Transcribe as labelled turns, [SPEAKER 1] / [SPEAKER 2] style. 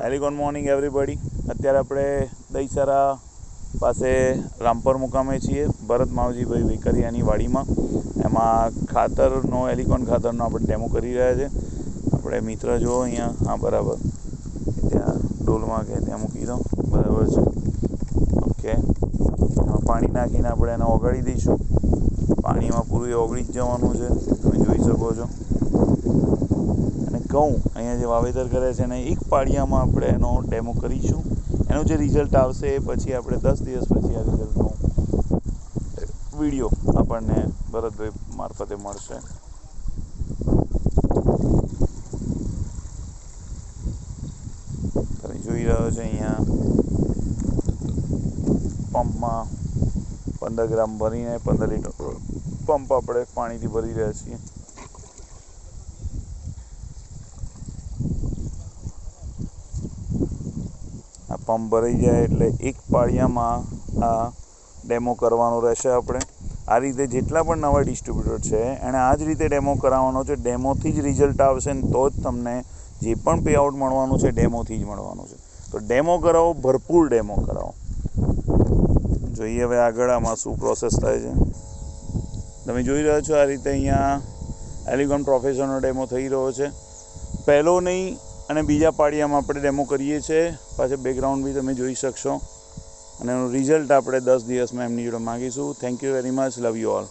[SPEAKER 1] હેલી good morning everybody અત્યારે આપણે દહીસરા પાસે રામપર મુકામે છીએ, ભરત માવજીભાઈ વેકરિયાની વાડીમાં. એમાં ખાતરનો એલિકોન ખાતરનો આપણે ડેમો કરી રહ્યા છે. આપણે મિત્ર જો અહીંયા. હા, બરાબર. ત્યાં ડોલમાં કે ત્યાં મૂકી દો. બરાબર છે. ઓકે પાણી નાખીને આપણે એને ઓગાળી દઈશું. પાણીમાં પૂરું ઓગળી જ જવાનું છે. તમે જોઈ શકો છો. ઘઉં અહીંયા જે વાવેતર કરે છે એને એક પાળિયામાં આપણે એનો ડેમો કરીશું. એનું જે રિઝલ્ટ આવશે એ પછી આપણે દસ દિવસ પછી આ રિઝલ્ટનો વીડિયો આપણને ભરતભાઈ મારફતે મળશે. તમે જોઈ રહ્યો છો અહીંયા પંપમાં પંદર ગ્રામ ભરીને પંદર લીટર પંપ આપણે પાણીથી ભરી રહ્યા છીએ. પંપ ભરાઈ જાય એટલે એક પાળિયામાં આ ડેમો કરવાનો રહેશે આપણે. આ રીતે જેટલા પણ નવા ડિસ્ટ્રીબ્યુટર છે, એણે આ જ રીતે ડેમો કરાવવાનો છે. ડેમોથી જ રિઝલ્ટ આવશે ને તો જ તમને જે પણ પે આઉટ મળવાનું છે, ડેમોથી જ મળવાનું છે. તો ડેમો કરાવો, ભરપૂર ડેમો કરાવો. જોઈએ હવે આગળ આમાં શું પ્રોસેસ થાય છે. તમે જોઈ રહ્યા છો આ રીતે અહીંયા એલિગોન પ્રોફેસરનો ડેમો થઈ રહ્યો છે. પહેલો નહીં અને બીજા પાળિયામાં આપણે ડેમો કરીએ છીએ. પાછળ બેકગ્રાઉન્ડ બી તમે જોઈ શકશો. અને એનું રિઝલ્ટ આપણે દસ દિવસમાં એમની જોડે માગીશું. Thank you very much love you all